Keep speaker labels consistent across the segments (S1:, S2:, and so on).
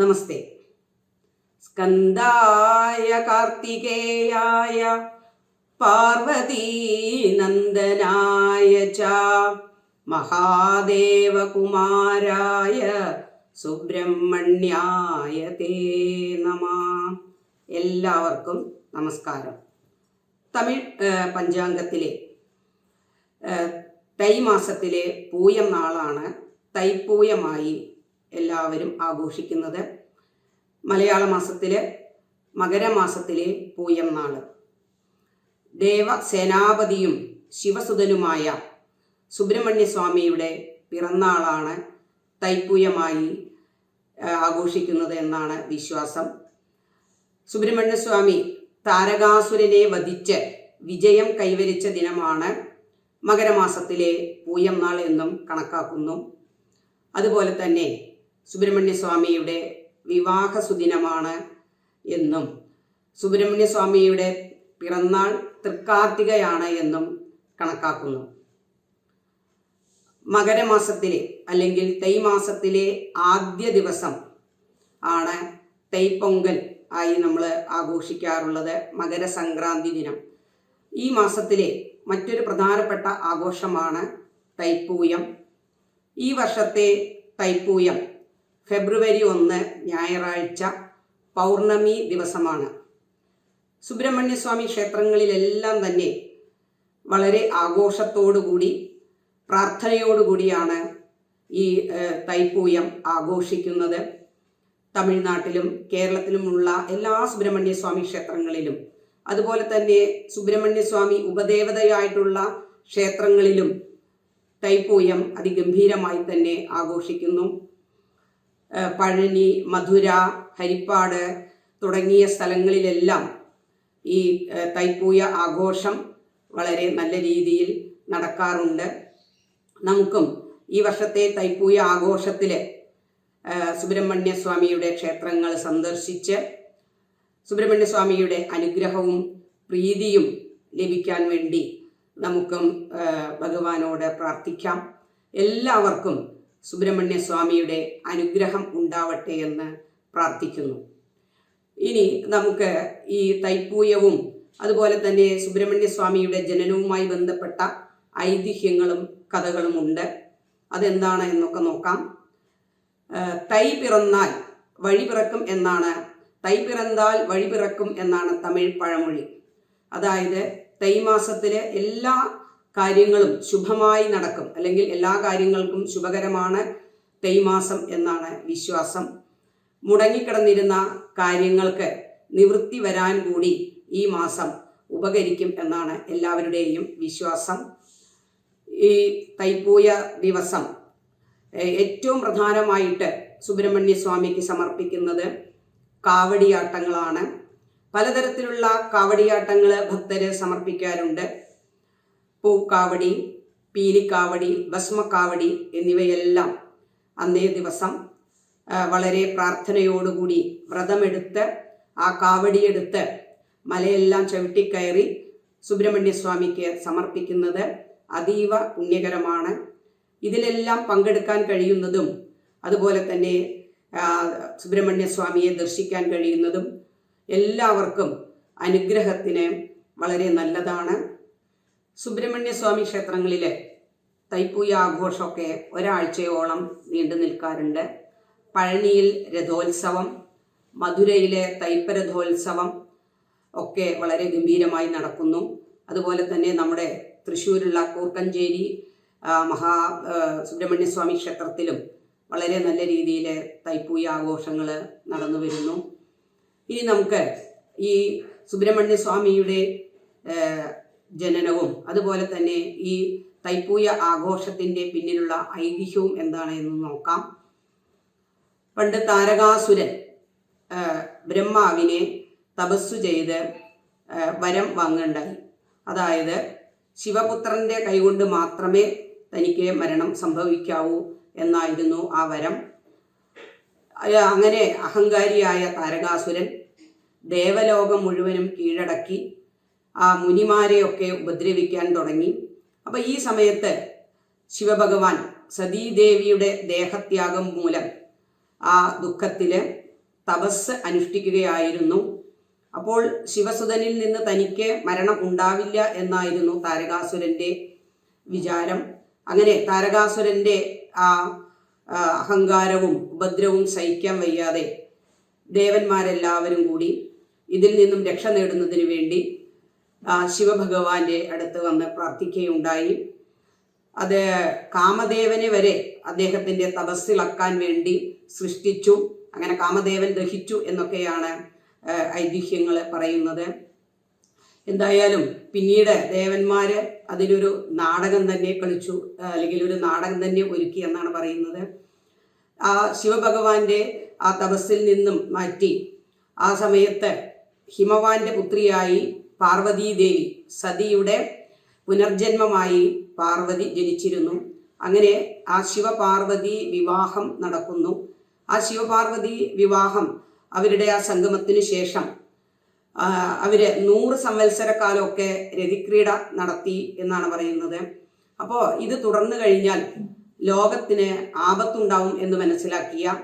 S1: നമസ്തേ. സ്കന്ദായ കാർത്തികേയായ പാർവതീനന്ദനായ ച മഹാദേവകുമാരായ സുബ്രഹ്മണ്യായ തേ നമ. എല്ലാവർക്കും നമസ്കാരം. തമിഴ് പഞ്ചാംഗത്തിലെ തൈ മാസത്തിലെ പൂയം നാളാണ് തൈപ്പൂയമായി എല്ലാവരും ആഘോഷിക്കുന്നത് മലയാള മാസത്തിലെ മകരമാസത്തിലെ പൂയം നാൾ ദേവസേനാപതിയും ശിവസുതനുമായ സുബ്രഹ്മണ്യസ്വാമിയുടെ പിറന്നാളാണ് തൈപ്പൂയമായി ആഘോഷിക്കുന്നത് എന്നാണ് വിശ്വാസം. സുബ്രഹ്മണ്യസ്വാമി താരകാസുരനെ വധിച്ച് വിജയം കൈവരിച്ച ദിനമാണ് മകരമാസത്തിലെ പൂയം നാൾ എന്നും കണക്കാക്കുന്നു. അതുപോലെ തന്നെ സുബ്രഹ്മണ്യ സ്വാമിയുടെ വിവാഹ സുദിനമാണ് എന്നും സുബ്രഹ്മണ്യ സ്വാമിയുടെ പിറന്നാൾ തൃക്കാർത്തികയാണ് എന്നും കണക്കാക്കുന്നു. മകരമാസത്തിലെ അല്ലെങ്കിൽ തൈ മാസത്തിലെ ആദ്യ ദിവസം ആണ് തൈപ്പൊങ്കൽ ആയി നമ്മൾ ആഘോഷിക്കാറുള്ളത് മകരസംക്രാന്തി ദിനം. ഈ മാസത്തിലെ മറ്റൊരു പ്രധാനപ്പെട്ട ആഘോഷമാണ് തൈപ്പൂയം. ഈ വർഷത്തെ തൈപ്പൂയം ഫെബ്രുവരി ഒന്ന് ഞായറാഴ്ച പൗർണമി ദിവസമാണ്. സുബ്രഹ്മണ്യസ്വാമി ക്ഷേത്രങ്ങളിലെല്ലാം തന്നെ വളരെ ആഘോഷത്തോടുകൂടി പ്രാർത്ഥനയോടുകൂടിയാണ് ഈ തൈപ്പൂയം ആഘോഷിക്കുന്നത്. തമിഴ്നാട്ടിലും കേരളത്തിലുമുള്ള എല്ലാ സുബ്രഹ്മണ്യസ്വാമി ക്ഷേത്രങ്ങളിലും അതുപോലെ തന്നെ സുബ്രഹ്മണ്യസ്വാമി ഉപദേവതയായിട്ടുള്ള ക്ഷേത്രങ്ങളിലും തൈപ്പൂയം അതിഗംഭീരമായി തന്നെ ആഘോഷിക്കുന്നു. പഴനി മധുര ഹരിപ്പാട് തുടങ്ങിയ സ്ഥലങ്ങളിലെല്ലാം ഈ തൈപ്പൂയ ആഘോഷം വളരെ നല്ല രീതിയിൽ നടക്കാറുണ്ട്. നമുക്കും ഈ വർഷത്തെ തൈപ്പൂയ ആഘോഷത്തിൽ സുബ്രഹ്മണ്യ സ്വാമിയുടെ ക്ഷേത്രങ്ങൾ സന്ദർശിച്ച് സുബ്രഹ്മണ്യ സ്വാമിയുടെ അനുഗ്രഹവും പ്രീതിയും ലഭിക്കാൻ വേണ്ടി നമുക്കും ഭഗവാനോട് പ്രാർത്ഥിക്കാം. എല്ലാവർക്കും സുബ്രഹ്മണ്യ സ്വാമിയുടെ അനുഗ്രഹം ഉണ്ടാവട്ടെ എന്ന് പ്രാർത്ഥിക്കുന്നു. ഇനി നമുക്ക് ഈ തൈപ്പൂയവും അതുപോലെ തന്നെ സുബ്രഹ്മണ്യ സ്വാമിയുടെ ജനനവുമായി ബന്ധപ്പെട്ട ഐതിഹ്യങ്ങളും കഥകളും ഉണ്ട്. അതെന്താണ് എന്നൊക്കെ നോക്കാം. തൈ പിറന്നാൽ വഴി പിറക്കും എന്നാണ്. തൈ പിറന്നാൽ വഴി പിറക്കും എന്നാണ് തമിഴ് പഴമൊഴി. അതായത് തൈ മാസത്തിലെ എല്ലാ കാര്യങ്ങളും ശുഭമായി നടക്കും. അല്ലെങ്കിൽ എല്ലാ കാര്യങ്ങൾക്കും ശുഭകരമാണ് തൈ മാസം എന്നാണ് വിശ്വാസം. മുടങ്ങിക്കിടന്നിരുന്ന കാര്യങ്ങൾക്ക് നിവൃത്തി വരാൻ കൂടി ഈ മാസം ഉപകരിക്കും എന്നാണ് എല്ലാവരുടെയും വിശ്വാസം. ഈ തൈപ്പൂയ ദിവസം ഏറ്റവും പ്രധാനമായിട്ട് സുബ്രഹ്മണ്യ സ്വാമിക്ക് സമർപ്പിക്കുന്നത് കാവടിയാട്ടങ്ങളാണ്. പലതരത്തിലുള്ള കാവടിയാട്ടങ്ങൾ ഭക്തര് സമർപ്പിക്കാറുണ്ട്. പൂക്കാവടി പീലിക്കാവടി ഭസ്മക്കാവടി എന്നിവയെല്ലാം അന്നേ ദിവസം വളരെ പ്രാർത്ഥനയോടുകൂടി വ്രതമെടുത്ത് ആ കാവടിയെടുത്ത് മലയെല്ലാം ചവിട്ടിക്കയറി സുബ്രഹ്മണ്യസ്വാമിക്ക് സമർപ്പിക്കുന്നത് അതീവ പുണ്യകരമാണ്. ഇതിലെല്ലാം പങ്കെടുക്കാൻ കഴിയുന്നതും അതുപോലെ തന്നെ സുബ്രഹ്മണ്യസ്വാമിയെ സുബ്രഹ്മണ്യ സ്വാമിയെ ദർശിക്കാൻ കഴിയുന്നതും എല്ലാവർക്കും അനുഗ്രഹത്തിന് വളരെ നല്ലതാണ്. സുബ്രഹ്മണ്യ സ്വാമി ക്ഷേത്രങ്ങളിലെ തൈപ്പൂയ ആഘോഷമൊക്കെ ഒരാഴ്ചയോളം നീണ്ടു നിൽക്കാറുണ്ട്. പഴനിയിൽ രഥോത്സവം മധുരയിലെ തൈപ്പരഥോത്സവം ഒക്കെ വളരെ ഗംഭീരമായി നടക്കുന്നു. അതുപോലെ തന്നെ നമ്മുടെ തൃശ്ശൂരുള്ള കൂർക്കഞ്ചേരി മഹാ സുബ്രഹ്മണ്യസ്വാമി സുബ്രഹ്മണ്യ സ്വാമി ക്ഷേത്രത്തിലും വളരെ നല്ല രീതിയിൽ തൈപ്പൂയ ആഘോഷങ്ങൾ നടന്നു വരുന്നു. ഇനി നമുക്ക് ഈ സുബ്രഹ്മണ്യ സ്വാമിയുടെ ഏഹ്, ജനനവും അതുപോലെ തന്നെ ഈ തൈപ്പൂയ ആഘോഷത്തിന്റെ പിന്നിലുള്ള ഐതിഹ്യവും എന്താണ് എന്ന് നോക്കാം. പണ്ട് താരകാസുരൻ ബ്രഹ്മാവിനെ തപസ്സു ചെയ്ത് വരം വാങ്ങണ്ടായി അതായത് ശിവപുത്രന്റെ കൈകൊണ്ട് മാത്രമേ തനിക്ക് മരണം സംഭവിക്കാവൂ എന്നായിരുന്നു ആ വരം. അങ്ങനെ അഹങ്കാരിയായ താരകാസുരൻ ദേവലോകം മുഴുവനും കീഴടക്കി ആ മുനിമാരെയൊക്കെ ഉപദ്രവിക്കാൻ തുടങ്ങി. അപ്പം ഈ സമയത്ത് ശിവഭഗവാൻ സതീദേവിയുടെ ദേഹത്യാഗം മൂലം ആ ദുഃഖത്തിൽ തപസ് അനുഷ്ഠിക്കുകയായിരുന്നു. അപ്പോൾ ശിവസുതനിൽ നിന്ന് തനിക്ക് മരണം ഉണ്ടാവില്ല എന്നായിരുന്നു താരകാസുരന്റെ വിചാരം. അങ്ങനെ താരകാസുരന്റെ ആ അഹങ്കാരവും ഉപദ്രവവും സഹിക്കാൻ വയ്യാതെ ദേവന്മാരെല്ലാവരും കൂടി ഇതിൽ നിന്നും രക്ഷ നേടുന്നതിന് വേണ്ടി ശിവഭഗവാന്റെ അടുത്ത് വന്ന് പ്രാർത്ഥിക്കുകയുണ്ടായി. അത് കാമദേവനെ വരെ അദ്ദേഹത്തിന്റെ തപസ്സിളക്കാൻ വേണ്ടി സൃഷ്ടിച്ചു. അങ്ങനെ കാമദേവൻ ദഹിച്ചു എന്നൊക്കെയാണ് ഐതിഹ്യങ്ങൾ പറയുന്നത്. എന്തായാലും പിന്നീട് ദേവന്മാര് അതിലൊരു നാടകം തന്നെ കളിച്ചു അല്ലെങ്കിൽ ഒരു നാടകം തന്നെ ഒരുക്കി എന്നാണ് പറയുന്നത്. ആ ശിവഭഗവാന്റെ ആ തപസ്സിൽ നിന്നും മാറ്റി ആ സമയത്ത് ഹിമവാന്റെ പുത്രിയായി പാർവതീദേവി സതിയുടെ പുനർജന്മമായി പാർവതി ജനിച്ചിരുന്നു. അങ്ങനെ ആ ശിവപാർവതി വിവാഹം നടക്കുന്നു. ആ ശിവപാർവതി വിവാഹം അവരുടെ ആ സംഗമത്തിന് ശേഷം അവർ നൂറ് സംവത്സരക്കാലമൊക്കെ രതിക്രീഡ നടത്തി എന്നാണ് പറയുന്നത്. അപ്പോൾ ഇത് തുടർന്നു കഴിഞ്ഞാൽ ലോകത്തിന് ആപത്തുണ്ടാവും എന്ന് മനസ്സിലാക്കിയ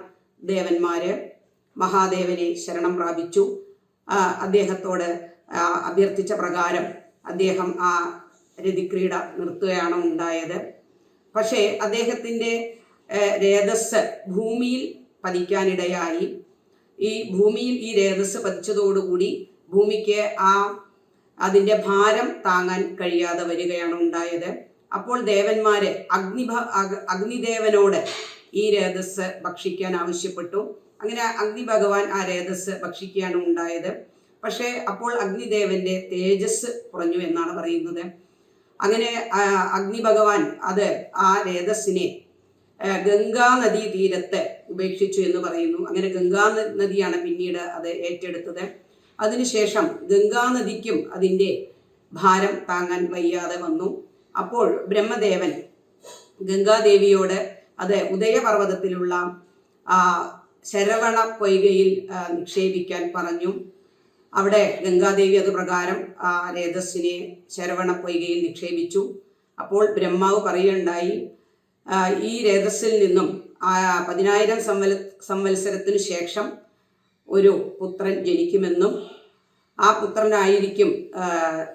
S1: ദേവന്മാര് മഹാദേവനെ ശരണം പ്രാപിച്ചു. അദ്ദേഹത്തോട് അഭ്യർത്ഥിച്ച പ്രകാരം അദ്ദേഹം ആ രതിക്രീഡ നിർത്തുകയാണ് ഉണ്ടായത്. പക്ഷേ അദ്ദേഹത്തിന്റെ രേതസ് ഭൂമിയിൽ പതിക്കാനിടയായി. ഈ ഭൂമിയിൽ ഈ രേതസ് പതിച്ചതോടുകൂടി ഭൂമിക്ക് ആ അതിന്റെ ഭാരം താങ്ങാൻ കഴിയാതെ വരികയാണ് ഉണ്ടായത്. അപ്പോൾ ദേവന്മാരെ അഗ്നി അഗ്നിദേവനോട് ഈ രേതസ് ഭക്ഷിക്കാൻ ആവശ്യപ്പെട്ടു. അങ്ങനെ അഗ്നി ഭഗവാൻ ആ രേതസ് ഭക്ഷിക്കുകയാണ് ഉണ്ടായത്. പക്ഷേ അപ്പോൾ അഗ്നിദേവന്റെ തേജസ് കുറഞ്ഞു എന്നാണ് പറയുന്നത്. അങ്ങനെ അഗ്നി ഭഗവാൻ അത് ആ രേതസ്സിനെ ഗംഗാ നദീ തീരത്ത് ഉപേക്ഷിച്ചു എന്ന് പറയുന്നു. അങ്ങനെ ഗംഗാ നദിയാണ് പിന്നീട് അത് ഏറ്റെടുത്തത്. അതിനുശേഷം ഗംഗാ നദിക്കും അതിന്റെ ഭാരം താങ്ങാൻ വയ്യാതെ വന്നു. അപ്പോൾ ബ്രഹ്മദേവൻ ഗംഗാദേവിയോട് അത് ഉദയപർവതത്തിലുള്ള ശരവണ പൊയ്കയിൽ നിക്ഷേപിക്കാൻ പറഞ്ഞു. അവിടെ ഗംഗാദേവി അത് പ്രകാരം ആ രേതസ്സിനെ ശരവണ പൊയ്കയിൽ നിക്ഷേപിച്ചു. അപ്പോൾ ബ്രഹ്മാവ് പറയുകയുണ്ടായി ഈ രേതസ്സിൽ നിന്നും പതിനായിരം സംവൽ സംവത്സരത്തിനു ശേഷം ഒരു പുത്രൻ ജനിക്കുമെന്നും ആ പുത്രനായിരിക്കും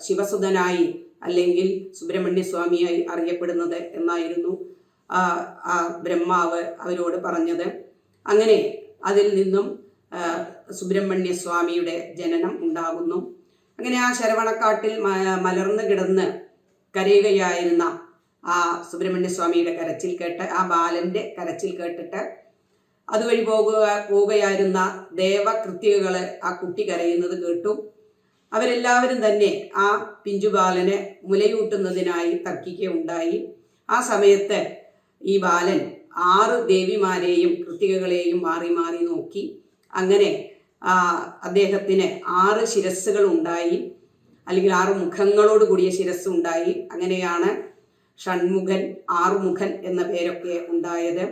S1: ശിവസുധനായി അല്ലെങ്കിൽ സുബ്രഹ്മണ്യ സ്വാമിയായി അറിയപ്പെടുന്നത് എന്നായിരുന്നു ബ്രഹ്മാവ് അവരോട് പറഞ്ഞത്. അങ്ങനെ അതിൽ നിന്നും സുബ്രഹ്മണ്യ സ്വാമിയുടെ ജനനം ഉണ്ടാകുന്നു. അങ്ങനെ ആ ശരവണക്കാട്ടിൽ മലർന്നു കിടന്ന് കരയുകയായിരുന്ന ആ സുബ്രഹ്മണ്യ സ്വാമിയുടെ കരച്ചിൽ കേട്ട് ആ ബാലന്റെ കരച്ചിൽ കേട്ടിട്ട് അതുവഴി പോകുക പോവുകയായിരുന്ന ദേവകൃത്യകളെ ആ കുട്ടി കരയുന്നത് കേട്ടു. അവരെല്ലാവരും തന്നെ ആ പിഞ്ചുബാലനെ മുലയൂട്ടുന്നതിനായി തർക്കിക്കുകയുണ്ടായി. ആ സമയത്ത് ഈ ബാലൻ ആറ് ദേവിമാരെയും കൃത്തികകളെയും മാറി മാറി നോക്കി. അങ്ങനെ അദ്ദേഹത്തിന് ആറ് ശിരസ്സുകൾ ഉണ്ടായി അല്ലെങ്കിൽ ആറ് മുഖങ്ങളോട് കൂടിയ ശിരസ് ഉണ്ടായി അങ്ങനെയാണ് ഷൺമുഖൻ ആറുമുഖൻ എന്ന പേരൊക്കെ ഉണ്ടായത്.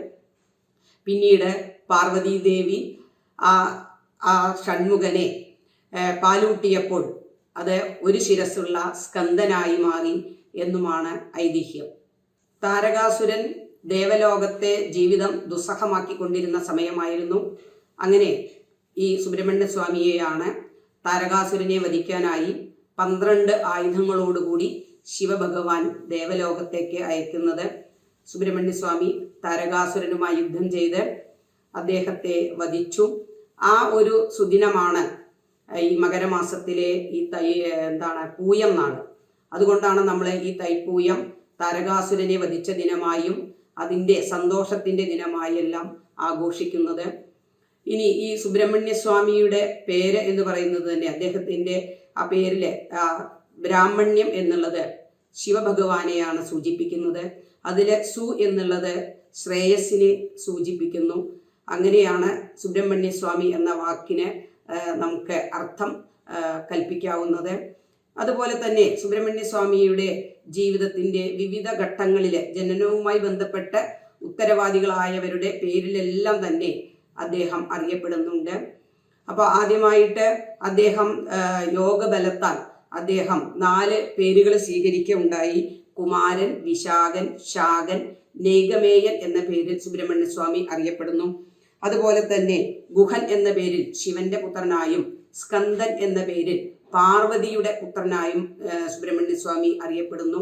S1: പിന്നീട് പാർവതീദേവി ആ ആ ഷൺമുഖനെ പാലൂട്ടിയപ്പോൾ അത് ഒരു ശിരസ്സുള്ള സ്കന്ദനായി മാറി എന്നുമാണ് ഐതിഹ്യം. താരകാസുരൻ ദേവലോകത്തെ ജീവിതം ദുസ്സഹമാക്കിക്കൊണ്ടിരുന്ന സമയമായിരുന്നു. അങ്ങനെ ഈ സുബ്രഹ്മണ്യ സ്വാമിയെയാണ് താരകാസുരനെ വധിക്കാനായി പന്ത്രണ്ട് ആയുധങ്ങളോടുകൂടി ശിവഭഗവാൻ ദേവലോകത്തേക്ക് അയക്കുന്നത് സുബ്രഹ്മണ്യ സ്വാമി താരകാസുരനുമായി യുദ്ധം ചെയ്ത് അദ്ദേഹത്തെ വധിച്ചു. ആ ഒരു സുദിനമാണ് ഈ മകരമാസത്തിലെ ഈ തൈ എന്താണ് പൂയം നാൾ. അതുകൊണ്ടാണ് നമ്മൾ ഈ തൈപ്പൂയം താരകാസുരനെ വധിച്ച ദിനമായും അതിന്റെ സന്തോഷത്തിന്റെ ദിനമായി എല്ലാം ആഘോഷിക്കുന്നത്. ഇനി ഈ സുബ്രഹ്മണ്യ സ്വാമിയുടെ പേര് എന്ന് പറയുന്നത് തന്നെ അദ്ദേഹത്തിന്റെ ആ പേരിൽ ആ, ബ്രാഹ്മണ്യം എന്നുള്ളത് ശിവഭഗവാനെയാണ് സൂചിപ്പിക്കുന്നത്. അതിലെ സു എന്നുള്ളത് ശ്രേയസിനെ സൂചിപ്പിക്കുന്നു. അങ്ങനെയാണ് സുബ്രഹ്മണ്യ സ്വാമി എന്ന വാക്കിന് നമുക്ക് അർത്ഥം കൽപ്പിക്കാവുന്നത്. അതുപോലെ തന്നെ സുബ്രഹ്മണ്യ സ്വാമിയുടെ ജീവിതത്തിന്റെ വിവിധ ഘട്ടങ്ങളിലെ ജനനവുമായി ബന്ധപ്പെട്ട ഉത്തരവാദികളായവരുടെ പേരിലെല്ലാം തന്നെ അദ്ദേഹം അറിയപ്പെടുന്നുണ്ട്. അപ്പോൾ ആദ്യമായിട്ട് അദ്ദേഹം യോഗബലത്താൽ അദ്ദേഹം നാല് പേരുകൾ സ്വീകരിക്കുകയുണ്ടായി. കുമാരൻ വിശാഖൻ ശാഖൻ നൈകമേയൻ എന്ന പേരിൽ സുബ്രഹ്മണ്യ സ്വാമി അറിയപ്പെടുന്നു. അതുപോലെ തന്നെ ഗുഹൻ എന്ന പേരിൽ ശിവന്റെ പുത്രനായും സ്കന്ദൻ എന്ന പേരിൽ പാർവതിയുടെ പുത്രനായും സുബ്രഹ്മണ്യ സ്വാമി അറിയപ്പെടുന്നു.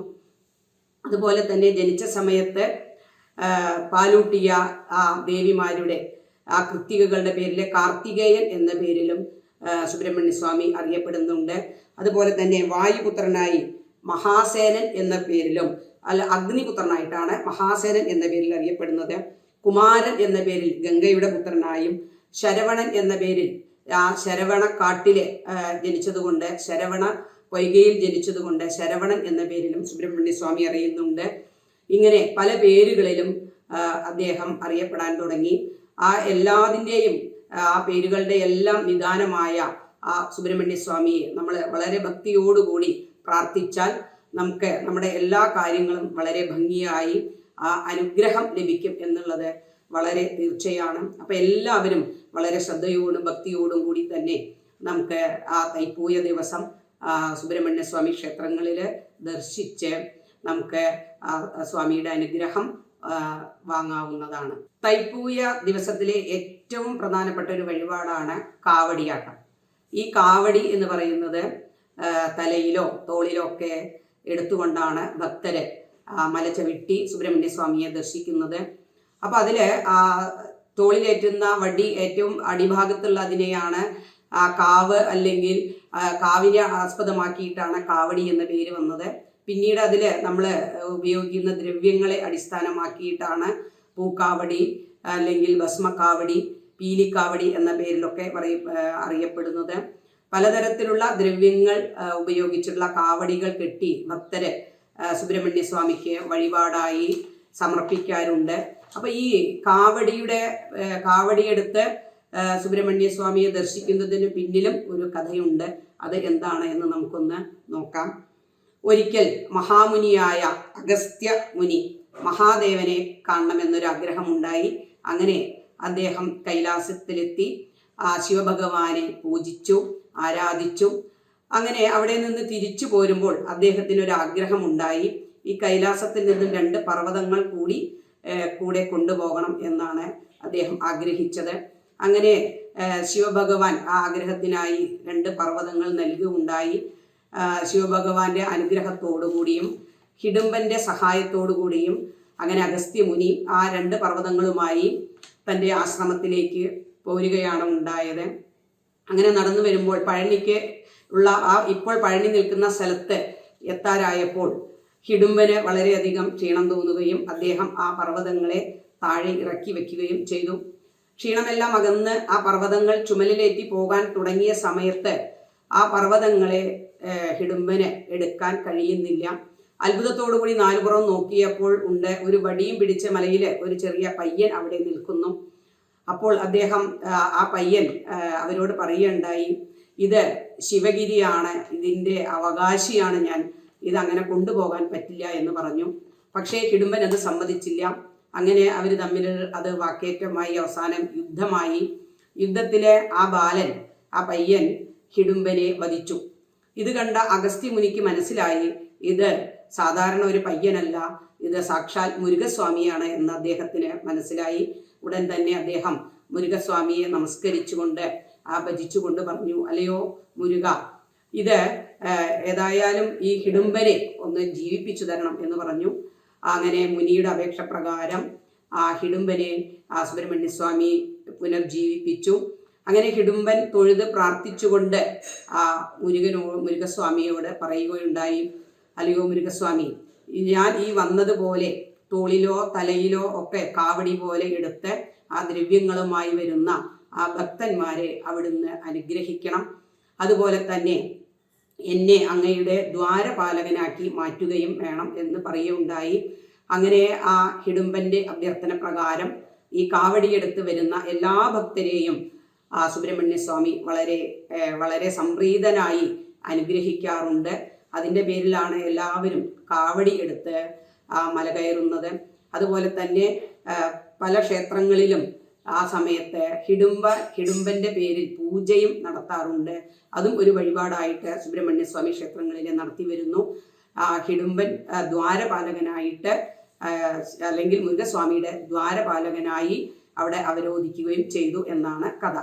S1: അതുപോലെ തന്നെ ജനിച്ച സമയത്ത് പാലൂട്ടിയ ആ ദേവിമാരുടെ ആ കൃത്തികകളുടെ പേരിൽ കാർത്തികേയൻ എന്ന പേരിലും സുബ്രഹ്മണ്യ സ്വാമി അറിയപ്പെടുന്നുണ്ട്. അതുപോലെ തന്നെ വായുപുത്രനായി മഹാസേനൻ എന്ന പേരിലും അല്ല അഗ്നിപുത്രനായിട്ടാണ് മഹാസേനൻ എന്ന പേരിൽ അറിയപ്പെടുന്നത്. കുമാരൻ എന്ന പേരിൽ ഗംഗയുടെ പുത്രനായും ശരവണൻ എന്ന പേരിൽ ആ ശരവണ കാട്ടിലെ ജനിച്ചതുകൊണ്ട് ശരവണ പൊയ്കയിൽ ജനിച്ചതുകൊണ്ട് ശരവണൻ എന്ന പേരിലും സുബ്രഹ്മണ്യ സ്വാമി അറിയുന്നുണ്ട്. ഇങ്ങനെ പല പേരുകളിലും അദ്ദേഹം അറിയപ്പെടാൻ തുടങ്ങി. ആ എല്ലാതിന്റെയും ആ പേരുകളുടെ എല്ലാം നിദാനമായ ആ സുബ്രഹ്മണ്യ സ്വാമിയെ നമ്മൾ വളരെ ഭക്തിയോടുകൂടി പ്രാർത്ഥിച്ചാൽ നമുക്ക് നമ്മുടെ എല്ലാ കാര്യങ്ങളും വളരെ ഭംഗിയായി ആ അനുഗ്രഹം ലഭിക്കും എന്നുള്ളത് വളരെ തീർച്ചയാണ്. അപ്പൊ എല്ലാവരും വളരെ ശ്രദ്ധയോടും ഭക്തിയോടും കൂടി തന്നെ നമുക്ക് ആ തൈപ്പൂയ ദിവസം സുബ്രഹ്മണ്യ സ്വാമി ക്ഷേത്രങ്ങളിൽ ദർശിച്ച് നമുക്ക് ആ സ്വാമിയുടെ അനുഗ്രഹം വാങ്ങാവുന്നതാണ്. തൈപ്പൂയ ദിവസത്തിലെ ഏറ്റവും പ്രധാനപ്പെട്ട ഒരു വഴിപാടാണ് കാവടിയാട്ടം. ഈ കാവടി എന്ന് പറയുന്നത് തലയിലോ തോളിലോ ഒക്കെ എടുത്തുകൊണ്ടാണ് ഭക്തരെ മല ചവിട്ടി സുബ്രഹ്മണ്യ സ്വാമിയെ ദർശിക്കുന്നത്. അപ്പൊ അതിൽ ആ തോളിലേറ്റുന്ന വടി ഏറ്റവും അടിഭാഗത്തുള്ള അതിനെയാണ് കാവ് അല്ലെങ്കിൽ കാവിനെ ആസ്പദമാക്കിയിട്ടാണ് കാവടി എന്ന പേര് വന്നത്. പിന്നീട് അതിൽ നമ്മൾ ഉപയോഗിക്കുന്ന ദ്രവ്യങ്ങളെ അടിസ്ഥാനമാക്കിയിട്ടാണ് പൂക്കാവടി അല്ലെങ്കിൽ ഭസ്മക്കാവടി പീലിക്കാവടി എന്ന പേരിലൊക്കെ പറയ അറിയപ്പെടുന്നത്. പലതരത്തിലുള്ള ദ്രവ്യങ്ങൾ ഉപയോഗിച്ചിട്ടുള്ള കാവടികൾ കെട്ടി ഭക്തര് സുബ്രഹ്മണ്യ സ്വാമിക്ക് വഴിപാടായി സമർപ്പിക്കാറുണ്ട്. അപ്പൊ ഈ കാവടിയുടെ കാവടിയെടുത്ത് സുബ്രഹ്മണ്യ സ്വാമിയെ ദർശിക്കുന്നതിന് പിന്നിലും ഒരു കഥയുണ്ട്. അത് എന്താണ് എന്ന് നമുക്കൊന്ന് നോക്കാം. ഒരിക്കൽ മഹാമുനിയായ അഗസ്ത്യ മുനി മഹാദേവനെ കാണണമെന്നൊരു ആഗ്രഹമുണ്ടായി അങ്ങനെ അദ്ദേഹം കൈലാസത്തിലെത്തി ആ ശിവഭഗവാനെ പൂജിച്ചു ആരാധിച്ചു. അങ്ങനെ അവിടെ നിന്ന് തിരിച്ചു പോരുമ്പോൾ അദ്ദേഹത്തിന് ഒരു ആഗ്രഹമുണ്ടായി ഈ കൈലാസത്തിൽ നിന്നും രണ്ട് പർവതങ്ങൾ കൂടി കൂടെ കൊണ്ടുപോകണം എന്നാണ് അദ്ദേഹം ആഗ്രഹിച്ചത്. അങ്ങനെ ശിവഭഗവാൻ ആ ആഗ്രഹത്തിനായി രണ്ട് പർവതങ്ങൾ നൽകുകയുണ്ടായി. ശിവഭഗവാന്റെ അനുഗ്രഹത്തോടുകൂടിയും ഹിഡുംബന്റെ സഹായത്തോടുകൂടിയും അങ്ങനെ അഗസ്ത്യ മുനി ആ രണ്ട് പർവതങ്ങളുമായി തന്റെ ആശ്രമത്തിലേക്ക് പോരുകയാണ് ഉണ്ടായത്. അങ്ങനെ നടന്നു വരുമ്പോൾ പഴനിക്ക് ഉള്ള ആ ഇപ്പോൾ പഴനി നിൽക്കുന്ന സ്ഥലത്ത് എത്താറായപ്പോൾ ഹിഡുംബന് വളരെയധികം ക്ഷീണം തോന്നുകയും അദ്ദേഹം ആ പർവതങ്ങളെ താഴെ ഇറക്കി വെക്കുകയും ചെയ്തു. ക്ഷീണമെല്ലാം അകന്ന് ആ പർവതങ്ങൾ ചുമലിലേറ്റി പോകാൻ തുടങ്ങിയ സമയത്ത് ആ പർവതങ്ങളെ ഹിഡുംബന് എടുക്കാൻ കഴിയുന്നില്ല. അത്ഭുതത്തോടുകൂടി നാലുപുറം നോക്കിയപ്പോൾ ഉണ്ട്. ഒരു വടിയും പിടിച്ച മലയിൽ ഒരു ചെറിയ പയ്യൻ അവിടെ നിൽക്കുന്നു. അപ്പോൾ അദ്ദേഹം ആ, പയ്യൻ അവരോട് പറയുകയുണ്ടായി ഇത് ശിവഗിരിയാണ്. ഇതിന്റെ അവകാശിയാണ് ഞാൻ. ഇത് അങ്ങനെ കൊണ്ടുപോകാൻ പറ്റില്ല എന്ന് പറഞ്ഞു. പക്ഷേ കിടുംബൻ അത് സമ്മതിച്ചില്ല. അങ്ങനെ അവർ തമ്മിൽ അത് വാക്കേറ്റമായി അവസാനം യുദ്ധമായി. യുദ്ധത്തിലെ ആ ബാലൻ ആ പയ്യൻ ഹിഡുംബനെ വധിച്ചു. ഇത് കണ്ട അഗസ്ത്യ മുനിക്ക് മനസ്സിലായി ഇത് സാധാരണ ഒരു പയ്യനല്ല ഇത് സാക്ഷാൽ മുരുകസ്വാമിയാണ് എന്ന് അദ്ദേഹത്തിന് മനസ്സിലായി. ഉടൻ തന്നെ അദ്ദേഹം മുരുകസ്വാമിയെ നമസ്കരിച്ചുകൊണ്ട് ആ ഭജിച്ചുകൊണ്ട് പറഞ്ഞു അല്ലയോ മുരുക ഇത് ഏതായാലും ഈ ഹിഡുംബനെ ഒന്ന് ജീവിപ്പിച്ചു തരണം എന്ന് പറഞ്ഞു. അങ്ങനെ മുനിയുടെ അപേക്ഷ പ്രകാരം ആ ഹിഡുംബനെ ആ സുബ്രഹ്മണ്യസ്വാമി പുനർജീവിപ്പിച്ചു. അങ്ങനെ ഹിഡുംബൻ തൊഴുത് പ്രാർത്ഥിച്ചുകൊണ്ട് ആ മുരുകനോ മുരുകസ്വാമിയോട് പറയുകയുണ്ടായി അല്ലയോ മുരുകസ്വാമി ഞാൻ ഈ വന്നതുപോലെ തോളിലോ തലയിലോ ഒക്കെ കാവടി പോലെ എടുത്ത് ആ ദ്രവ്യങ്ങളുമായി വരുന്ന ആ ഭക്തന്മാരെ അവിടുന്ന് അനുഗ്രഹിക്കണം. അതുപോലെ തന്നെ എന്നെ അങ്ങയുടെ ദ്വാരപാലകനാക്കി മാറ്റുകയും വേണം എന്ന് പറയുകയുണ്ടായി. അങ്ങനെ ആ ഹിഡുംബന്റെ അഭ്യർത്ഥന പ്രകാരം ഈ കാവടിയെടുത്ത് വരുന്ന എല്ലാ ഭക്തരെയും ആ സുബ്രഹ്മണ്യ സ്വാമി വളരെ വളരെ സംപ്രീതനായി അനുഗ്രഹിക്കാറുണ്ട്. അതിന്റെ പേരിലാണ് എല്ലാവരും കാവടി എടുത്ത് ആ മല കയറുന്നത്. അതുപോലെ തന്നെ പല ക്ഷേത്രങ്ങളിലും ആ സമയത്ത് ഹിഡുംബ ഹിഡുംബന്റെ പേരിൽ പൂജയും നടത്താറുണ്ട്. അതും ഒരു വഴിപാടായിട്ട് സുബ്രഹ്മണ്യസ്വാമി ക്ഷേത്രങ്ങളിൽ നടത്തി വരുന്നു. ആ ഹിഡുംബൻ ദ്വാരപാലകനായിട്ട് അല്ലെങ്കിൽ മുരുകസ്വാമിയുടെ ദ്വാരപാലകനായി അവിടെ അവരോധിക്കുകയും ചെയ്തു എന്നാണ് കഥ.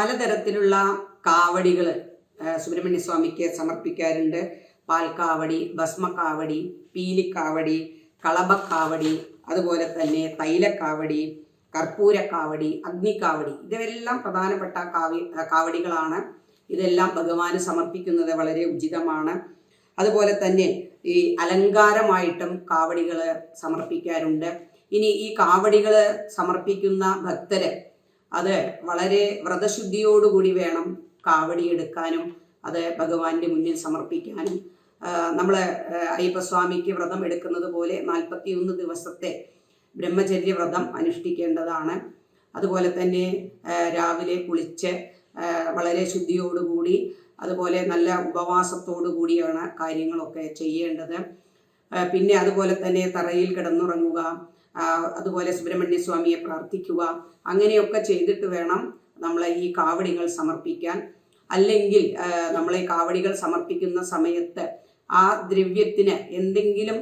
S1: പലതരത്തിലുള്ള കാവടികൾ സുബ്രഹ്മണ്യ സ്വാമിക്ക് സമർപ്പിക്കാറുണ്ട്. പാൽക്കാവടി ഭസ്മക്കാവടി പീലിക്കാവടി കളഭക്കാവടി അതുപോലെ തന്നെ തൈലക്കാവടി കർപ്പൂരക്കാവടി അഗ്നിക്കാവടി. ഇതെല്ലാം പ്രധാനപ്പെട്ട കാവി കാവടികളാണ്. ഇതെല്ലാം ഭഗവാന് സമർപ്പിക്കുന്നത് വളരെ ഉചിതമാണ്. അതുപോലെ തന്നെ ഈ അലങ്കാരമായിട്ടും കാവടികൾ സമർപ്പിക്കാറുണ്ട്. ഇനി ഈ കാവടികൾ സമർപ്പിക്കുന്ന ഭക്തര് അത് വളരെ വ്രതശുദ്ധിയോടുകൂടി വേണം കാവടി എടുക്കാനും അത് ഭഗവാന്റെ മുന്നിൽ സമർപ്പിക്കാനും. നമ്മൾ അയ്യപ്പസ്വാമിക്ക് വ്രതം എടുക്കുന്നത് പോലെ നാൽപ്പത്തിയൊന്ന് ദിവസത്തെ ബ്രഹ്മചര്യ വ്രതം അനുഷ്ഠിക്കേണ്ടതാണ്. അതുപോലെ തന്നെ രാവിലെ കുളിച്ച് വളരെ ശുദ്ധിയോടുകൂടി അതുപോലെ നല്ല ഉപവാസത്തോടു കൂടിയാണ് കാര്യങ്ങളൊക്കെ ചെയ്യേണ്ടത്. പിന്നെ അതുപോലെ തന്നെ തറയിൽ കിടന്നുറങ്ങുക അതുപോലെ സുബ്രഹ്മണ്യ സ്വാമിയെ പ്രാർത്ഥിക്കുക അങ്ങനെയൊക്കെ ചെയ്തിട്ട് വേണം നമ്മൾ ഈ കാവടികൾ സമർപ്പിക്കാൻ. അല്ലെങ്കിൽ നമ്മൾ ഈ കാവടികൾ സമർപ്പിക്കുന്ന സമയത്ത് ആ ദ്രവ്യത്തിന് എന്തെങ്കിലും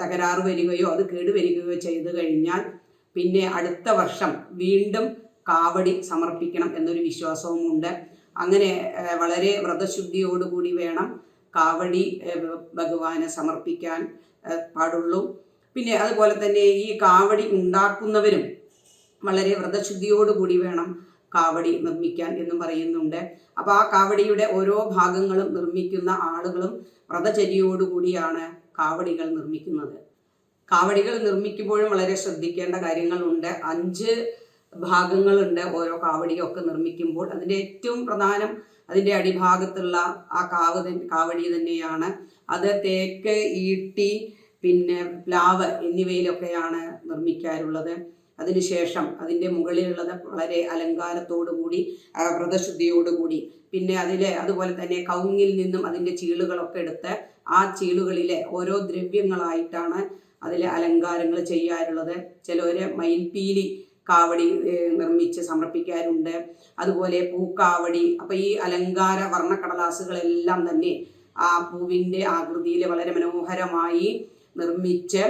S1: തകരാറ് വരികയോ അത് കേടുവരികയോ ചെയ്തു കഴിഞ്ഞാൽ പിന്നെ അടുത്ത വർഷം വീണ്ടും കാവടി സമർപ്പിക്കണം എന്നൊരു വിശ്വാസവും ഉണ്ട്. അങ്ങനെ വളരെ വ്രതശുദ്ധിയോടുകൂടി വേണം കാവടി ഭഗവാന് സമർപ്പിക്കാൻ പാടുള്ളൂ. പിന്നെ അതുപോലെ തന്നെ ഈ കാവടി ഉണ്ടാക്കുന്നവരും വളരെ വ്രതശുദ്ധിയോടുകൂടി വേണം കാവടി നിർമ്മിക്കാൻ എന്ന് പറയുന്നുണ്ട്. അപ്പോൾ ആ കാവടിയുടെ ഓരോ ഭാഗങ്ങളും നിർമ്മിക്കുന്ന ആളുകളും വ്രതചര്യയോടുകൂടിയാണ് കാവടികൾ നിർമ്മിക്കുന്നത്. കാവടികൾ നിർമ്മിക്കുമ്പോഴും വളരെ ശ്രദ്ധിക്കേണ്ട കാര്യങ്ങളുണ്ട്. അഞ്ച് ഭാഗങ്ങളുണ്ട് ഓരോ കാവടിയൊക്കെ നിർമ്മിക്കുമ്പോൾ. അതിന്റെ ഏറ്റവും പ്രധാനം അതിന്റെ അടിഭാഗത്തുള്ള ആ കാവ് കാവടി തന്നെയാണ്. അത് തേക്ക് ഈട്ടി പിന്നെ പ്ലാവ് എന്നിവയിലൊക്കെയാണ് നിർമ്മിക്കാറുള്ളത്. അതിനുശേഷം അതിന്റെ മുകളിലുള്ളത് വളരെ അലങ്കാരത്തോടു കൂടി ആ, വ്രതശുദ്ധിയോടുകൂടി. പിന്നെ അതിലെ അതുപോലെ തന്നെ കൗങ്ങിൽ നിന്നും അതിന്റെ ചീളുകളൊക്കെ എടുത്ത് ആ ചീളുകളിലെ ഓരോ ദ്രവ്യങ്ങളായിട്ടാണ് അതിലെ അലങ്കാരങ്ങൾ ചെയ്യാറുള്ളത്. ചിലവർ മയിൽപീലി കാവടി നിർമ്മിച്ച് സമർപ്പിക്കാറുണ്ട്. അതുപോലെ പൂക്കാവടി. അപ്പം ഈ അലങ്കാര വർണക്കടലാസുകളെല്ലാം തന്നെ ആ പൂവിന്റെ ആകൃതിയിൽ വളരെ മനോഹരമായി നിർമ്മിച്ച്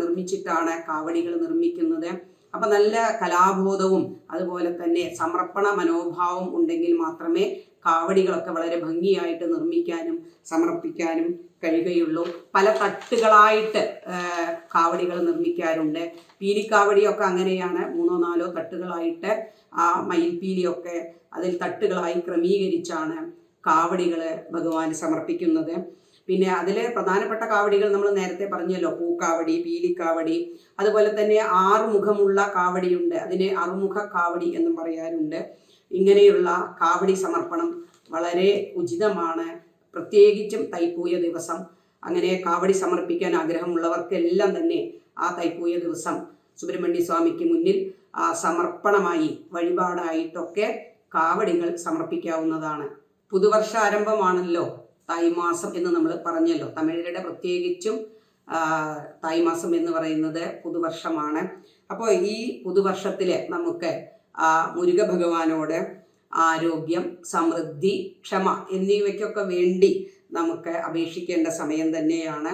S1: നിർമ്മിച്ചിട്ടാണ് കാവടികൾ നിർമ്മിക്കുന്നത്. അപ്പം നല്ല കലാബോധവും അതുപോലെ തന്നെ സമർപ്പണ മനോഭാവം ഉണ്ടെങ്കിൽ മാത്രമേ കാവടികളൊക്കെ വളരെ ഭംഗിയായിട്ട് നിർമ്മിക്കാനും സമർപ്പിക്കാനും കഴിയുകയുള്ളൂ. പല തട്ടുകളായിട്ട് കാവടികൾ നിർമ്മിക്കാറുണ്ട്. പീലിക്കാവടിയൊക്കെ അങ്ങനെയാണ്. മൂന്നോ നാലോ തട്ടുകളായിട്ട് ആ മയിൽപീലിയൊക്കെ അതിൽ തട്ടുകളായി ക്രമീകരിച്ചാണ് കാവടികൾ ഭഗവാന് സമർപ്പിക്കുന്നത്. പിന്നെ അതിലെ പ്രധാനപ്പെട്ട കാവടികൾ നമ്മൾ നേരത്തെ പറഞ്ഞല്ലോ. പൂക്കാവടി പീലിക്കാവടി അതുപോലെ തന്നെ ആറുമുഖമുള്ള കാവടിയുണ്ട്. അതിനെ അറുമുഖ കാവടി എന്നും പറയാറുണ്ട്. ഇങ്ങനെയുള്ള കാവടി സമർപ്പണം വളരെ ഉചിതമാണ്. പ്രത്യേകിച്ചും തൈപ്പൂയ ദിവസം. അങ്ങനെ കാവടി സമർപ്പിക്കാൻ ആഗ്രഹമുള്ളവർക്കെല്ലാം തന്നെ ആ തൈപ്പൂയ ദിവസം സുബ്രഹ്മണ്യ സ്വാമിക്ക് മുന്നിൽ ആ സമർപ്പണമായി വഴിപാടായിട്ടൊക്കെ കാവടികൾ സമർപ്പിക്കാവുന്നതാണ്. പുതുവർഷാരംഭമാണല്ലോ. തായ്മാസം എന്ന് നമ്മൾ പറഞ്ഞല്ലോ. തമിഴരുടെ പ്രത്യേകിച്ചും തൈമാസം എന്ന് പറയുന്നത് പുതുവർഷമാണ്. അപ്പോൾ ഈ പുതുവർഷത്തിൽ നമുക്ക് മുരുക ഭഗവാനോട് ആരോഗ്യം സമൃദ്ധി ക്ഷമ എന്നിവയ്ക്കൊക്കെ വേണ്ടി നമുക്ക് അപേക്ഷിക്കേണ്ട സമയം തന്നെയാണ്.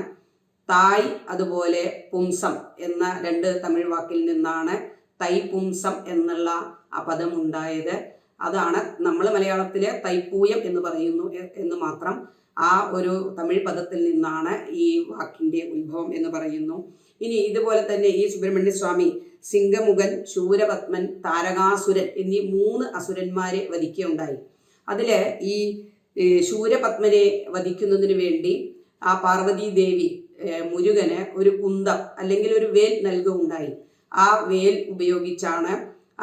S1: തായ് അതുപോലെ പുംസം എന്ന രണ്ട് തമിഴ് വാക്കിൽ നിന്നാണ് തൈ പുംസം എന്നുള്ള ആ പദം ഉണ്ടായത്. അതാണ് നമ്മൾ മലയാളത്തിൽ തൈപ്പൂയം എന്ന് പറയുന്നു എന്ന് മാത്രം ആ ഒരു തമിഴ് പദത്തിൽ നിന്നാണ് ഈ വാക്കിന്റെ ഉത്ഭവം എന്ന് പറയുന്നു. ഇനി ഇതുപോലെ തന്നെ ഈ സുബ്രഹ്മണ്യ സ്വാമി സിംഗമുഖൻ ശൂരപത്മൻ താരകാസുരൻ എന്നീ മൂന്ന് അസുരന്മാരെ വധിക്കുകയുണ്ടായി. അതിൽ ഈ ശൂരപത്മനെ വധിക്കുന്നതിന് വേണ്ടി ആ പാർവതി ദേവി മുരുകന് ഒരു കുന്തം അല്ലെങ്കിൽ ഒരു വേൽ നൽകുകയുണ്ടായി. ആ വേൽ ഉപയോഗിച്ചാണ്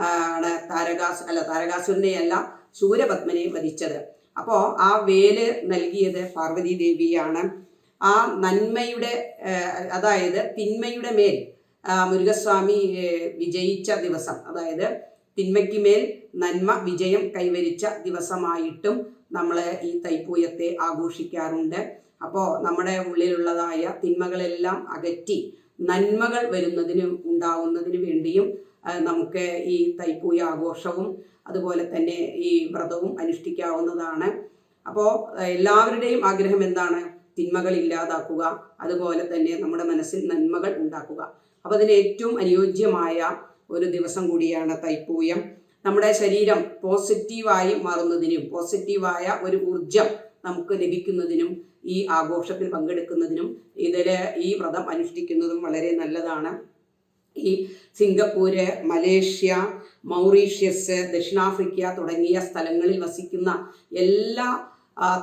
S1: ആണ് താരകാസു അല്ല താരകാസുരനെയല്ല സൂര്യപത്മനെ വധിച്ചത്. അപ്പോൾ ആ വേൽ നൽകിയത് പാർവതി ദേവിയാണ്. ആ നന്മയുടെ അതായത് തിന്മയുടെ മേൽ മുരുകസ്വാമി വിജയിച്ച ദിവസം. അതായത് തിന്മയ്ക്ക് മേൽ നന്മ വിജയം കൈവരിച്ച ദിവസമായിട്ടും നമ്മൾ ഈ തൈപ്പൂയത്തെ ആഘോഷിക്കാറുണ്ട്. അപ്പോൾ നമ്മുടെ ഉള്ളിലുള്ളതായ തിന്മകളെല്ലാം അകറ്റി നന്മകൾ വരുന്നതിനും ഉണ്ടാവുന്നതിന് വേണ്ടിയും നമുക്ക് ഈ തൈപ്പൂയ ആഘോഷവും അതുപോലെ തന്നെ ഈ വ്രതവും അനുഷ്ഠിക്കാവുന്നതാണ്. അപ്പോൾ എല്ലാവരുടെയും ആഗ്രഹം എന്താണ്? തിന്മകൾ ഇല്ലാതാക്കുക അതുപോലെ തന്നെ നമ്മുടെ മനസ്സിൽ നന്മകൾ ഉണ്ടാക്കുക. അപ്പോൾ അതിന് ഏറ്റവും അനുയോജ്യമായ ഒരു ദിവസം കൂടിയാണ് തൈപ്പൂയം. നമ്മുടെ ശരീരം പോസിറ്റീവായി മാറുന്നതിനും പോസിറ്റീവായ ഒരു ഊർജം നമുക്ക് ലഭിക്കുന്നതിനും ഈ ആഘോഷത്തിൽ പങ്കെടുക്കുന്നതിനും ഇതിൽ ഈ വ്രതം അനുഷ്ഠിക്കുന്നതും വളരെ നല്ലതാണ്. ഈ സിംഗപ്പൂര് മലേഷ്യ മൗറീഷ്യസ് ദക്ഷിണാഫ്രിക്ക തുടങ്ങിയ സ്ഥലങ്ങളിൽ വസിക്കുന്ന എല്ലാ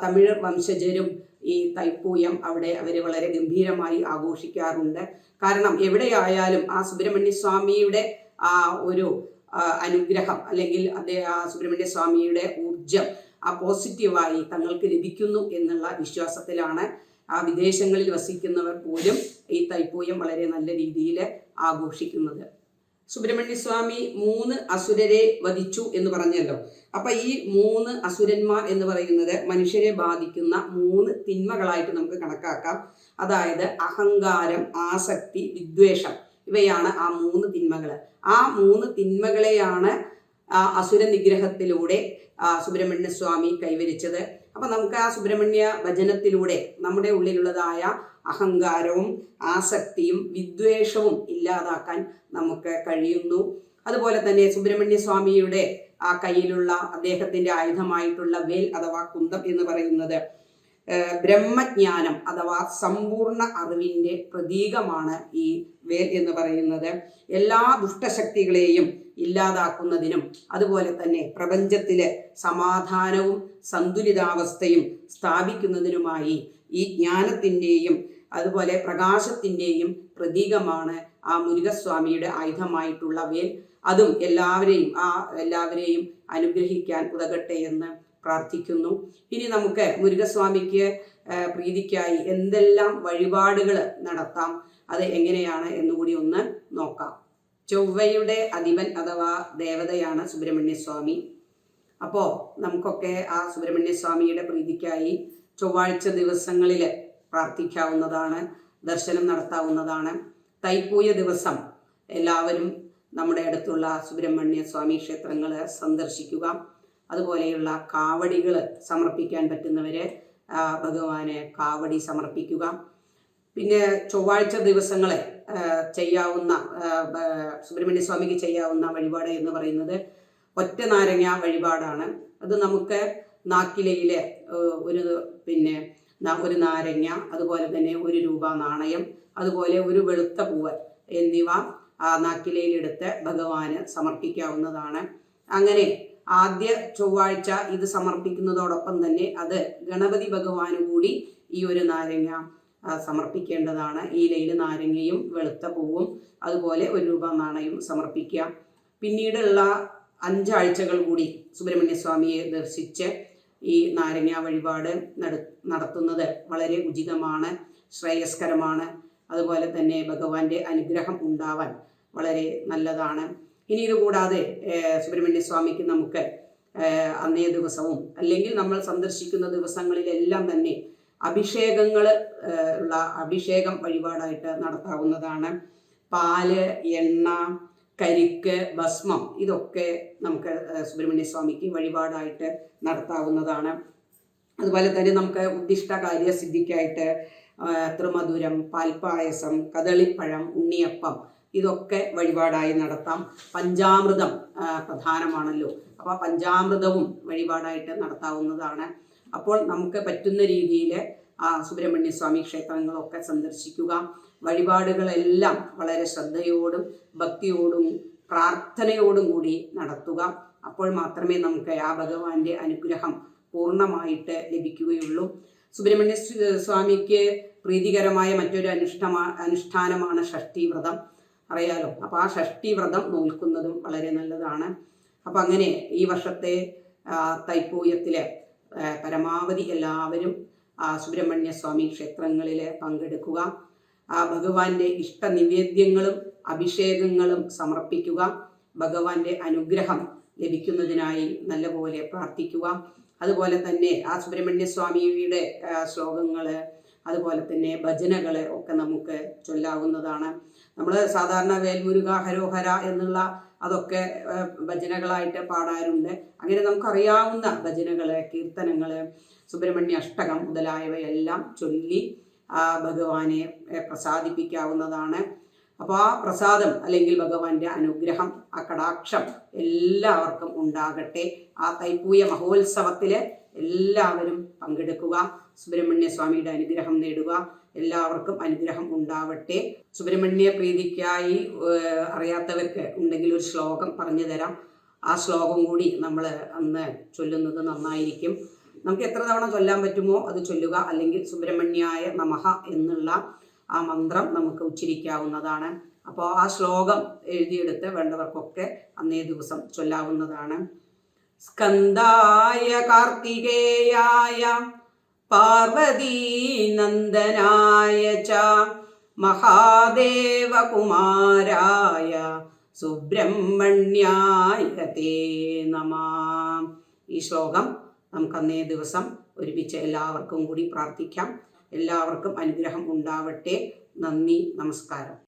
S1: തമിഴ് വംശജരും ഈ തൈപ്പൂയം അവിടെ അവർ വളരെ ഗംഭീരമായി ആഘോഷിക്കാറുണ്ട്. കാരണം എവിടെയായാലും ആ സുബ്രഹ്മണ്യ സ്വാമിയുടെ ആ ഒരു അനുഗ്രഹം അല്ലെങ്കിൽ അദ്ദേഹം സുബ്രഹ്മണ്യ സ്വാമിയുടെ ഊർജം ആ പോസിറ്റീവായി തങ്ങൾക്ക് ലഭിക്കുന്നു എന്നുള്ള വിശ്വാസത്തിലാണ് ആ വിദേശങ്ങളിൽ വസിക്കുന്നവർ പോലും ഈ തൈപ്പൂയം വളരെ നല്ല രീതിയിൽ ആഘോഷിക്കുന്നത്. സുബ്രഹ്മണ്യ സ്വാമി മൂന്ന് അസുരരെ വധിച്ചു എന്ന് പറഞ്ഞല്ലോ. അപ്പൊ ഈ മൂന്ന് അസുരന്മാർ എന്ന് പറയുന്നത് മനുഷ്യരെ ബാധിക്കുന്ന മൂന്ന് തിന്മകളായിട്ട് നമുക്ക് കണക്കാക്കാം. അതായത് അഹങ്കാരം ആസക്തി വിദ്വേഷം ഇവയാണ് ആ മൂന്ന് തിന്മകൾ. ആ മൂന്ന് തിന്മകളെയാണ് അസുര നിഗ്രഹത്തിലൂടെ സുബ്രഹ്മണ്യ സ്വാമി കൈവരിച്ചത്. അപ്പൊ നമുക്ക് ആ സുബ്രഹ്മണ്യ ഭജനത്തിലൂടെ നമ്മുടെ ഉള്ളിലുള്ളതായ അഹങ്കാരവും ആസക്തിയും വിദ്വേഷവും ഇല്ലാതാക്കാൻ നമുക്ക് കഴിയുന്നു. അതുപോലെ തന്നെ സുബ്രഹ്മണ്യ സ്വാമിയുടെ ആ കയ്യിലുള്ള അദ്ദേഹത്തിന്റെ ആയുധമായിട്ടുള്ള വേൽ അഥവാ കുന്തം എന്ന് പറയുന്നത് ബ്രഹ്മജ്ഞാനം അഥവാ സമ്പൂർണ അറിവിന്റെ പ്രതീകമാണ് ഈ വേൽ എന്ന് പറയുന്നത്. എല്ലാ ദുഷ്ടശക്തികളെയും ഇല്ലാതാക്കുന്നതിനും അതുപോലെ തന്നെ പ്രപഞ്ചത്തിലെ സമാധാനവും സന്തുലിതാവസ്ഥയും സ്ഥാപിക്കുന്നതിനുമായി ഈ ജ്ഞാനത്തിന്റെയും അതുപോലെ പ്രകാശത്തിന്റെയും പ്രതീകമാണ് ആ മുരുകസ്വാമിയുടെ ആയുധമായിട്ടുള്ള വേൽ. അതും എല്ലാവരെയും ആ എല്ലാവരെയും അനുഗ്രഹിക്കാൻ ഉതകട്ടെ എന്ന് പ്രാർത്ഥിക്കുന്നു. ഇനി നമുക്ക് മുരുകസ്വാമിക്ക് പ്രീതിക്കായി എന്തെല്ലാം വഴിപാടുകൾ നടത്താം അത് എങ്ങനെയാണ് എന്നുകൂടി ഒന്ന് നോക്കാം. ചൊവ്വയുടെ അധിപൻ അഥവാ ദേവതയാണ് സുബ്രഹ്മണ്യ സ്വാമി അപ്പോൾ നമുക്കൊക്കെ ആ സുബ്രഹ്മണ്യ സ്വാമിയുടെ പ്രീതിക്കായി ചൊവ്വാഴ്ച ദിവസങ്ങളിൽ പ്രാർത്ഥിക്കാവുന്നതാണ് ദർശനം നടത്താവുന്നതാണ്. തൈപ്പൂയ ദിവസം എല്ലാവരും നമ്മുടെ അടുത്തുള്ള സുബ്രഹ്മണ്യ സ്വാമി ക്ഷേത്രങ്ങൾ സന്ദർശിക്കുക. അതുപോലെയുള്ള കാവടികൾ സമർപ്പിക്കാൻ പറ്റുന്നവരെ ഭഗവാന് കാവടി സമർപ്പിക്കുക. പിന്നെ ചൊവ്വാഴ്ച ദിവസങ്ങളെ ചെയ്യാവുന്ന സുബ്രഹ്മണ്യ സ്വാമിക്ക് ചെയ്യാവുന്ന വഴിപാട് എന്ന് പറയുന്നത് ഒറ്റ നാരങ്ങ വഴിപാടാണ്. അത് നമുക്ക് നാക്കിലയിലെ ഒരു പിന്നെ ഒരു നാരങ്ങ അതുപോലെ തന്നെ ഒരു രൂപ നാണയം അതുപോലെ ഒരു വെളുത്ത പൂവൻ എന്നിവ നാക്കിലയിലെടുത്ത് ഭഗവാന് സമർപ്പിക്കാവുന്നതാണ്. അങ്ങനെ ആദ്യ ചൊവ്വാഴ്ച ഇത് സമർപ്പിക്കുന്നതോടൊപ്പം തന്നെ അത് ഗണപതി ഭഗവാന് കൂടി ഈ ഒരു നാരങ്ങ സമർപ്പിക്കേണ്ടതാണ്. ഈ ലയിൽ നാരങ്ങയും വെളുത്ത പൂവും അതുപോലെ ഒരു രൂപ നാണയവും സമർപ്പിക്കുക. പിന്നീടുള്ള അഞ്ചാഴ്ചകൾ കൂടി സുബ്രഹ്മണ്യസ്വാമിയെ ദർശിച്ച് ഈ നാരങ്ങ വഴിപാട് നട നടത്തുന്നത് വളരെ ഉചിതമാണ് ശ്രേയസ്കരമാണ്. അതുപോലെ തന്നെ ഭഗവാന്റെ അനുഗ്രഹം ഉണ്ടാവാൻ വളരെ നല്ലതാണ്. ഇനി ഇത് കൂടാതെ സുബ്രഹ്മണ്യസ്വാമിക്ക് സുബ്രഹ്മണ്യ സ്വാമിക്ക് നമുക്ക് അന്നേ ദിവസവും അല്ലെങ്കിൽ നമ്മൾ സന്ദർശിക്കുന്ന ദിവസങ്ങളിലെല്ലാം തന്നെ അഭിഷേകങ്ങൾ ഉള്ള അഭിഷേകം വഴിപാടായിട്ട് നടത്താവുന്നതാണ്. പാൽ എണ്ണ കരിക്ക് ഭസ്മം ഇതൊക്കെ നമുക്ക് സുബ്രഹ്മണ്യ സ്വാമിക്ക് വഴിപാടായിട്ട് നടത്താവുന്നതാണ്. അതുപോലെ തന്നെ നമുക്ക് ഉദ്ദിഷ്ട കാര്യസിദ്ധിക്കായിട്ട് തൃമധുരം പാൽപ്പായസം കദളിപ്പഴം ഉണ്ണിയപ്പം ഇതൊക്കെ വഴിപാടായി നടത്താം. പഞ്ചാമൃതം പ്രധാനമാണല്ലോ. അപ്പോൾ പഞ്ചാമൃതവും വഴിപാടായിട്ട് നടത്താവുന്നതാണ്. അപ്പോൾ നമുക്ക് പറ്റുന്ന രീതിയിൽ ആ സുബ്രഹ്മണ്യ സ്വാമി ക്ഷേത്രങ്ങളൊക്കെ സന്ദർശിക്കുക. വഴിപാടുകളെല്ലാം വളരെ ശ്രദ്ധയോടും ഭക്തിയോടും പ്രാർത്ഥനയോടും കൂടി നടത്തുക. അപ്പോൾ മാത്രമേ നമുക്ക് ആ ഭഗവാന്റെ അനുഗ്രഹം പൂർണമായിട്ട് ലഭിക്കുകയുള്ളൂ. സുബ്രഹ്മണ്യ സ്വാമിക്ക് പ്രീതികരമായ മറ്റൊരു അനുഷ്ഠമാ അനുഷ്ഠാനമാണ് ഷഷ്ടി വ്രതം അറിയാലോ? അപ്പോൾ ആ ഷഷ്ടി വ്രതം നോൽക്കുന്നതും വളരെ നല്ലതാണ്. അപ്പം അങ്ങനെ ഈ വർഷത്തെ തൈപ്പൂയത്തിലെ പരമാവധി എല്ലാവരും ആ സുബ്രഹ്മണ്യ സ്വാമി ക്ഷേത്രങ്ങളിൽ പങ്കെടുക്കുക. ആ ഭഗവാന്റെ ഇഷ്ട നിവേദ്യങ്ങളും അഭിഷേകങ്ങളും സമർപ്പിക്കുക. ഭഗവാന്റെ അനുഗ്രഹം ലഭിക്കുന്നതിനായി നല്ലപോലെ പ്രാർത്ഥിക്കുക. അതുപോലെ തന്നെ ആ സുബ്രഹ്മണ്യ സ്വാമിയുടെ ശ്ലോകങ്ങൾ അതുപോലെ തന്നെ ഭജനകൾ ഒക്കെ നമുക്ക് ചൊല്ലാവുന്നതാണ്. നമ്മൾ സാധാരണ വേൽമുരുക ഹരോഹര എന്നുള്ള അതൊക്കെ ഭജനകളായിട്ട് പാടാറുണ്ട്. അങ്ങനെ നമുക്കറിയാവുന്ന ഭജനകൾ കീർത്തനങ്ങൾ സുബ്രഹ്മണ്യ അഷ്ടകം മുതലായവയെല്ലാം ചൊല്ലി ആ ഭഗവാനെ പ്രസാദിപ്പിക്കാവുന്നതാണ്. അപ്പോൾ ആ പ്രസാദം അല്ലെങ്കിൽ ഭഗവാന്റെ അനുഗ്രഹം ആ കടാക്ഷം എല്ലാവർക്കും ഉണ്ടാകട്ടെ. ആ തൈപ്പൂയ മഹോത്സവത്തിൽ എല്ലാവരും പങ്കെടുക്കുക. സുബ്രഹ്മണ്യ സ്വാമിയുടെ അനുഗ്രഹം നേടുക. എല്ലാവർക്കും അനുഗ്രഹം ഉണ്ടാവട്ടെ. സുബ്രഹ്മണ്യ പ്രീതിക്കായി അറിയാത്തവർക്ക് ഉണ്ടെങ്കിൽ ഒരു ശ്ലോകം പറഞ്ഞു തരാം. ആ ശ്ലോകം കൂടി നമ്മൾ അന്ന് ചൊല്ലുന്നത് നന്നായിരിക്കും. നമുക്ക് എത്ര തവണ ചൊല്ലാൻ പറ്റുമോ അത് ചൊല്ലുക. അല്ലെങ്കിൽ സുബ്രഹ്മണ്യായ നമഹ എന്നുള്ള ആ മന്ത്രം നമുക്ക് ഉച്ചരിക്കാവുന്നതാണ്. അപ്പോൾ ആ ശ്ലോകം എഴുതിയെടുത്ത് വേണ്ടവർക്കൊക്കെ അന്നേ ദിവസം ചൊല്ലാവുന്നതാണ്. സ്കന്ധായ കാർത്തികേയായ പാർവതീ നന്ദനായ ച മഹാദേവകുമാരായ സുബ്രഹ്മണ്യായ തേ നമ. ഈ ശ്ലോകം നമുക്ക് അന്നേ ദിവസം ഒരുമിച്ച് എല്ലാവർക്കും കൂടി പ്രാർത്ഥിക്കാം. എല്ലാവർക്കും അനുഗ്രഹം ഉണ്ടാവട്ടെ. നന്ദി നമസ്കാരം.